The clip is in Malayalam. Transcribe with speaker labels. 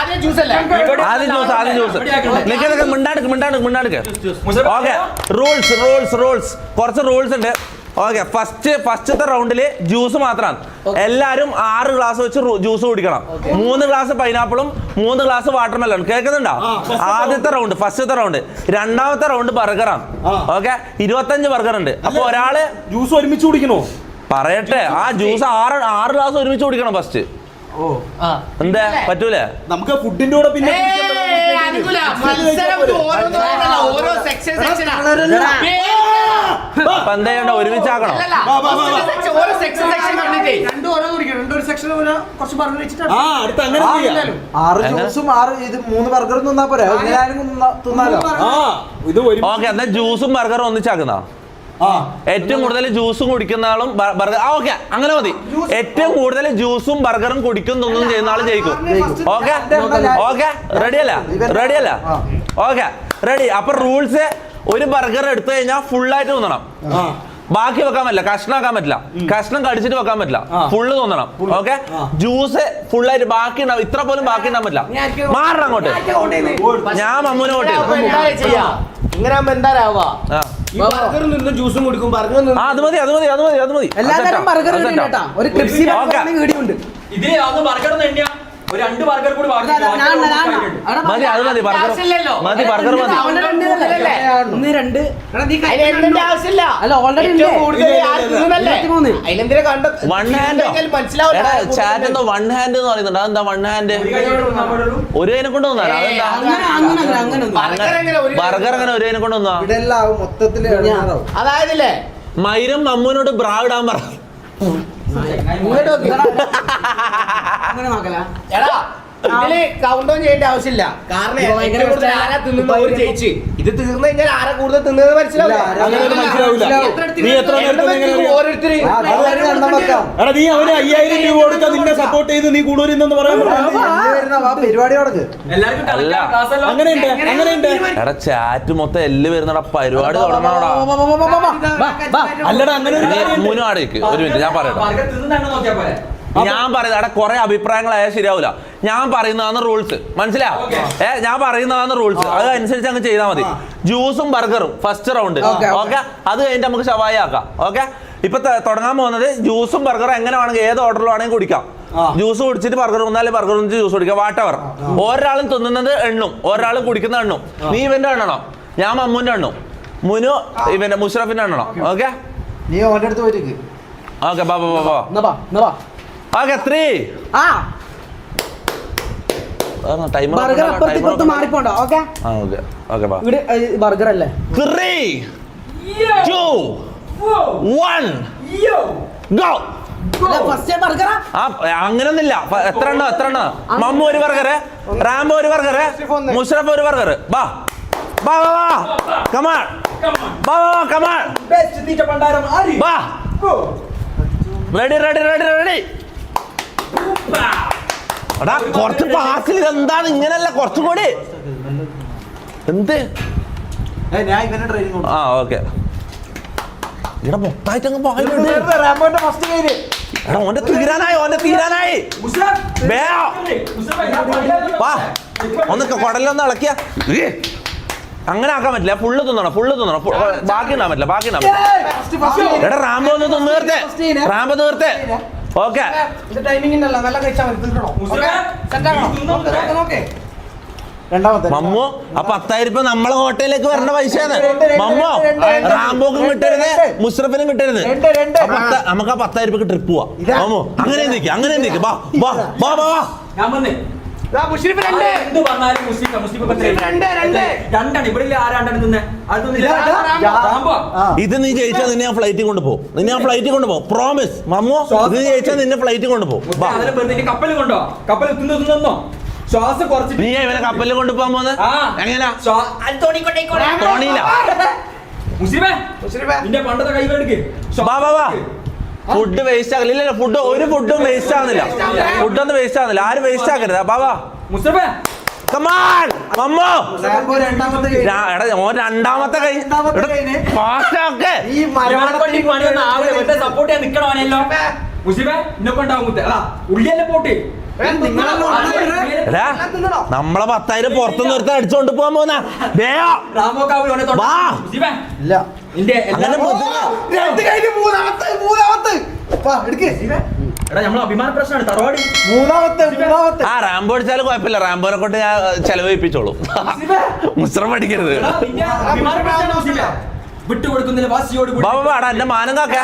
Speaker 1: ആദ്യം ജ്യൂസ്
Speaker 2: ആദ്യം ജ്യൂസ്. ആദ്യം ജ്യൂസ് നിൽക്ക് നിൽക്ക് മിണ്ടാടുക്ക് മിണ്ടാടുക്ക് മിണ്ടാടുക്ക് ഓക്കെ. Rules rules rules. കുറച്ച് റൂൾസ് ഉണ്ട്. ഓക്കെ ഫസ്റ്റ് ഫസ്റ്റത്തെ റൗണ്ടിൽ ജ്യൂസ് മാത്രമാണ് എല്ലാവരും ആറ് ഗ്ലാസ് വെച്ച് ജ്യൂസ് കുടിക്കണം. മൂന്ന് ഗ്ലാസ് പൈനാപ്പിളും മൂന്ന് ഗ്ലാസ് വാട്ടർ മെലൺ കേൾക്കുന്നുണ്ടോ? ആദ്യത്തെ റൗണ്ട് ഫസ്റ്റത്തെ റൗണ്ട് രണ്ടാമത്തെ റൗണ്ട് ബർഗറാണ് ഓക്കെ ഇരുപത്തഞ്ച് ബർഗർ ഉണ്ട്. അപ്പൊ ഒരാൾ
Speaker 3: ജ്യൂസ് ഒരുമിച്ച് കുടിക്കണോ?
Speaker 2: പറയട്ടെ. ആ ജ്യൂസ് ആറ് ആറ് ഗ്ലാസ് ഒരുമിച്ച് കുടിക്കണം ഫസ്റ്റ് എന്താ? പറ്റൂലേ?
Speaker 3: നമുക്ക് ഫുഡിന്റെ കൂടെ പിന്നെ
Speaker 1: ഓരോ ഓരോ സെക്ഷൻ സെക്ഷനാ.
Speaker 2: അപ്പൊ എന്താ ചെയ്യണ്ട ഒരുമിച്ചാക്കണം?
Speaker 1: അല്ലല്ല,
Speaker 3: വാ, വാ, വാ, വാ.
Speaker 1: സെക്ഷൻ സെക്ഷൻ കണ്ടിട്ടേ
Speaker 4: രണ്ടും ഓരോ കുടിക്കണം രണ്ടൊരു സെക്ഷൻ കുറച്ച് ബർഗർ വെച്ചിട്ടാണ്
Speaker 3: ആ അടുത്ത അങ്ങനെ ചെയ്യാം.
Speaker 5: ആറ് ജ്യൂസും ആറ് ഇത് മൂന്ന് ബർഗറും തിന്നാ പോരെ? തിന്നാലോ?
Speaker 3: ഇത് ഒരു
Speaker 2: ഓക്കെ എന്നാ ജ്യൂസും ബർഗറും ഒന്നിച്ചാക്കുന്ന?
Speaker 3: ആ.
Speaker 2: ഏറ്റവും കൂടുതൽ ജ്യൂസും കുടിക്കുന്ന ആളും ബർഗർ ആ ഓക്കെ അങ്ങനെ മതി. ഏറ്റവും കൂടുതൽ ജ്യൂസും ബർഗറും കുടിക്കും തിന്നും ചെയ്യുന്ന ആളും ജയിക്കും. ഓക്കെ? ഓക്കെ? റെഡി അല്ല? റെഡി അല്ല? ഓക്കെ റെഡി അപ്പൊ റൂൾസ് ഒരു ബർഗർ എടുത്തു കഴിഞ്ഞാൽ ഫുൾ ആയിട്ട് തോന്നണം ബാക്കി വെക്കാൻ പറ്റില്ല. കഷ്ണം ആക്കാൻ പറ്റില്ല കഷ്ണം കടിച്ചിട്ട് വെക്കാൻ പറ്റില്ല. ഫുള്ള് തോന്നണം. ഓക്കെ ജ്യൂസ് ഫുള്ളായിട്ട് ആയിട്ട് ബാക്കി ഉണ്ടാവും. ഇത്ര പോലും ബാക്കി ഉണ്ടാൻ പറ്റില്ല. മാറണം അങ്ങോട്ട്. ഞാൻ മമ്മൂനെ
Speaker 1: ചെയ്യാ? ഇങ്ങനെ എന്താരാവാ
Speaker 4: ജ്യൂസും കുടിക്കും. ബർഗർ
Speaker 2: ആ, അത് മതി അത് മതി അത് മതി അത് മതി.
Speaker 5: എല്ലാ ബർഗർ
Speaker 2: അത് സെറ്റാ.
Speaker 5: കേട്ടാ. ഒരു ക്രിപ്സി വീഡിയോ ഉണ്ട്.
Speaker 6: ബർഗർ ഒരു രണ്ട് ബർഗർ കൂടി.
Speaker 2: മതി അത് മതി ബർഗർ. മതി ബർഗർ മതി.
Speaker 1: കൂടുതലല്ലേ?
Speaker 5: ഒന്ന് രണ്ട്.
Speaker 1: ആവശ്യമില്ല.
Speaker 5: അല്ല,
Speaker 1: ഓൾറെഡി
Speaker 2: വൺ ഹാൻഡോ ചാറ്റ് എന്തോ വൺ ഹാൻഡ് എന്ന് പറയുന്നുണ്ട്. അതെന്താ വൺ ഹാൻഡ്
Speaker 6: ഒരു
Speaker 2: കൈനെ കൊണ്ട് വന്നാലോ അതെന്താ?
Speaker 5: അങ്ങനെ അങ്ങനെ അങ്ങനെ അങ്ങനെ
Speaker 1: ബർഗർ
Speaker 2: അങ്ങനെ ഒരു കൈനെ കൊണ്ട് വന്നാ?
Speaker 5: മൊത്തത്തിൽ.
Speaker 1: അതായതില്ലേ?
Speaker 2: മൈരും മമ്മൂനോട് ബ്രാ ഇടാൻ പറ.
Speaker 1: ഇങ്ങോട്ട്
Speaker 5: നോക്കല
Speaker 1: എടാ ഇതിൽ കൗണ്ട് ഓൺ ചെയ്യേണ്ട ആവശ്യമില്ല കാരണം
Speaker 5: ഇത്
Speaker 1: ഏറ്റവും കൂടുതൽ. ആരാ ജയിച്ച് ഇത് തീർന്നു കഴിഞ്ഞാൽ ആരാ കൂടുതൽ തിന്നുന്നത് മനസ്സിലാവില്ല? ഓരോരുത്തര്.
Speaker 3: എടാ നീ അവന് അയ്യായിരം രൂപ നിന്നെ സപ്പോർട്ട് ചെയ്ത് നീ പറയാൻ
Speaker 5: പരിപാടി
Speaker 3: അങ്ങനെയുണ്ട് അങ്ങനെയുണ്ട്
Speaker 2: എടാ ചാറ്റ് മൊത്തം എല്ല് വരുന്നടാ പരിപാടി തുടങ്ങണോടാ
Speaker 3: അല്ലടാ അങ്ങനെ
Speaker 2: ആടേക്ക് ഒരു മിനിറ്റ് ഞാൻ പറയട്ടെ ഞാൻ പറയുന്നത് അവിടെ കുറെ അഭിപ്രായങ്ങളായാൽ ശരിയാവില്ല ഞാൻ പറയുന്നതാണ് റൂൾസ് മനസ്സിലാ. ഏ ഞാൻ പറയുന്നതാണ് റൂൾസ് അത് അനുസരിച്ച് അങ്ങ് ചെയ്താൽ മതി. ജ്യൂസും ബർഗറും ഫസ്റ്റ് റൗണ്ട്. ഓക്കെ അത് കഴിഞ്ഞിട്ട് നമുക്ക് ഷവായി ആക്കാം. ഓക്കെ ഇപ്പൊ തുടങ്ങാൻ പോകുന്നത് ജ്യൂസും ബർഗറും എങ്ങനെ വേണമെങ്കിൽ ഏത് ഓർഡറിൽ വേണമെങ്കിൽ കുടിക്കാം. ജ്യൂസ് കുടിച്ചിട്ട് ബർഗർ തിന്നാൽ ബർഗർ തിന്നിട്ട് ജ്യൂസ് കുടിക്കാം. വാട്ടവർ ഒരാളും തിന്നുന്നത് എണ്ണും. ഒരാളും കുടിക്കുന്ന എണ്ണും. നീ ഇവന്റെ എണ്ണണോ? ഞാൻ മമ്മൂന്റെ എണ്ണും. മുനു ഇവന്റെ മുഷറഫിന്റെ എണ്ണണോ? ഓക്കെ
Speaker 5: നീ ഓന്റെ അടുത്ത് പോയിട്ട്
Speaker 2: ഓക്കെ ബാ ബാ ബാ ബാ.
Speaker 5: എന്നാ ബാ എന്നാ
Speaker 2: ഓക്കെ ത്രീ
Speaker 5: ആ. ബർഗർ അപ്പുറത്ത് ഇപ്പുറത്ത് മാറിപ്പോണ്ട? ഓക്കെ ഇവിടെ ബർഗർ അല്ലേ? ബർഗറാ
Speaker 2: അങ്ങനൊന്നുമില്ല. ഫ- എത്ര എണ്ണോ എത്ര എണ്ണോ? മമ്മു ഒരു ബർഗറ് റാംബോ ഒരു ബർഗറ് മുഷറഫ് ഒരു ബർഗർ ബാ. ബാ ബാ ബാ. കമാൺ ബാ ബാ ബാ കമാൺ ബാ. റെഡി റെഡി റെഡി റെഡി എടാ കുറച്ച് പാസിൽ എന്താണ് ഇങ്ങനല്ല കുറച്ചും കൂടി. എന്ത്? ആ ഓക്കെ. ഇവിടെ മൊത്തമായിട്ട് അങ്ങ് എടാ ഓന്റെ തീരാനായി? ഓന്റെ തീരാനായി. വേഗം. വാ. ഒന്ന് കുടലൊന്ന് ഇളക്കിയ. അങ്ങനെ ആക്കാൻ പറ്റില്ല. ഫുള്ള് തിന്നണം ഫുള്ള് തിന്നണം. ബാക്കി ഇടാൻ പറ്റില്ല ബാക്കി ഇടാൻ പറ്റില്ല. എടാ റാമ്പോ ഒന്ന് തിന്ന് റാമ്പോ തീർത്തേ. ഓക്കെ. മമ്മു ആ പത്തായിരം രൂപ നമ്മളെ ഹോട്ടലിലേക്ക് വരേണ്ട പൈസയാണ്. മമ്മോ റാംബോക്കും കിട്ടരുത് മുസ്രഫിനും കിട്ടരുത്.
Speaker 5: രണ്ട്, രണ്ട്.
Speaker 2: നമുക്ക് ആ പത്തായിരം രൂപക്ക് ട്രിപ്പ് പോവാ. മമ്മു അങ്ങനെ നിൽക്കുക അങ്ങനെ നിൽക്കുക വാ വാ
Speaker 6: വാ വന്നേ.
Speaker 1: മുഷരിഫ് രണ്ട്.
Speaker 6: എന്ത് പറഞ്ഞാലും മുസ്ലിം മുസ്ലിം ഇപ്പൊ
Speaker 1: രണ്ട്, രണ്ട്.
Speaker 6: രണ്ടാണ്. ഇവിടെ ആരാണ്ടാണ് തിന്നില്ല
Speaker 5: ഇതാ,
Speaker 2: നീ ജയിച്ചാ നിന്നെ ഞാൻ ഫ്ലൈറ്റ് കൊണ്ടുപോകും നിന്നെ ഞാൻ ഫ്ലൈറ്റ് കൊണ്ടുപോകും പ്രോമിസ് മമ്മോ ഇത് നീ ജയിച്ചാൽ നിന്നെ ഫ്ലൈറ്റ് കൊണ്ടുപോകും
Speaker 6: കപ്പൽ കൊണ്ടോ? കപ്പൽ തിന്നു തിന്നോ ശ്വാസം കുറച്ച്.
Speaker 2: നീ ഇവനെ കപ്പലിൽ കൊണ്ടുപോകാൻ പോകുന്നത്
Speaker 6: ആ.
Speaker 2: എങ്ങനെയാ. തോണിയില്ല
Speaker 6: മുസ്ലിമേ
Speaker 4: മുസ്ലിമേ.
Speaker 6: നിന്റെ പണ്ടത്തെ കൈ എടുക്ക്.
Speaker 2: ഫുഡ് വേസ്റ്റ് ആകില്ല ഇല്ല ഫുഡ് ഒരു ഫുഡും വേസ്റ്റ് ആവുന്നില്ല. ഫുഡൊന്നും വേസ്റ്റ് ആകുന്നില്ല ആരും വേസ്റ്റ് ആക്കരുത്. ബാബാ. കമാൺ അമ്മോ
Speaker 5: രണ്ടാമത്തെ കഴിഞ്ഞ്.
Speaker 2: എടാ ഓൻ രണ്ടാമത്തെ. ഫാസ്റ്റൊക്കെ
Speaker 5: ഈ മരവാളപ്പള്ളി
Speaker 6: പണിയൊന്നും ആവില്ല വെറുതെ സപ്പോർട്ട് ചെയ്യാൻ നിക്കണവനെല്ലോ മുസിബേ ഇന്നൊക്കെ ഉണ്ടാവും മുത്തേ. അതാ ഉള്ളിയല്ലേ പോട്ട്?
Speaker 2: നമ്മളെ പത്തായിരം പുറത്തുനിന്ന് ഒരുത്ത അടിച്ചോണ്ട് പോകാൻ പോന്നാ ആ റാംബോ അടിച്ചാലും കുഴപ്പമില്ല. റാംബോനെ കൊണ്ട് ഞാൻ ചെലവഴിപ്പിച്ചോളൂ മുസ്രം
Speaker 6: മുസിബേ വിട്ടുകൊടുക്കുന്നില്ല വാസിയോട് കൂടി
Speaker 2: ബാബാ എടാ എന്റെ മാനം കാക്ക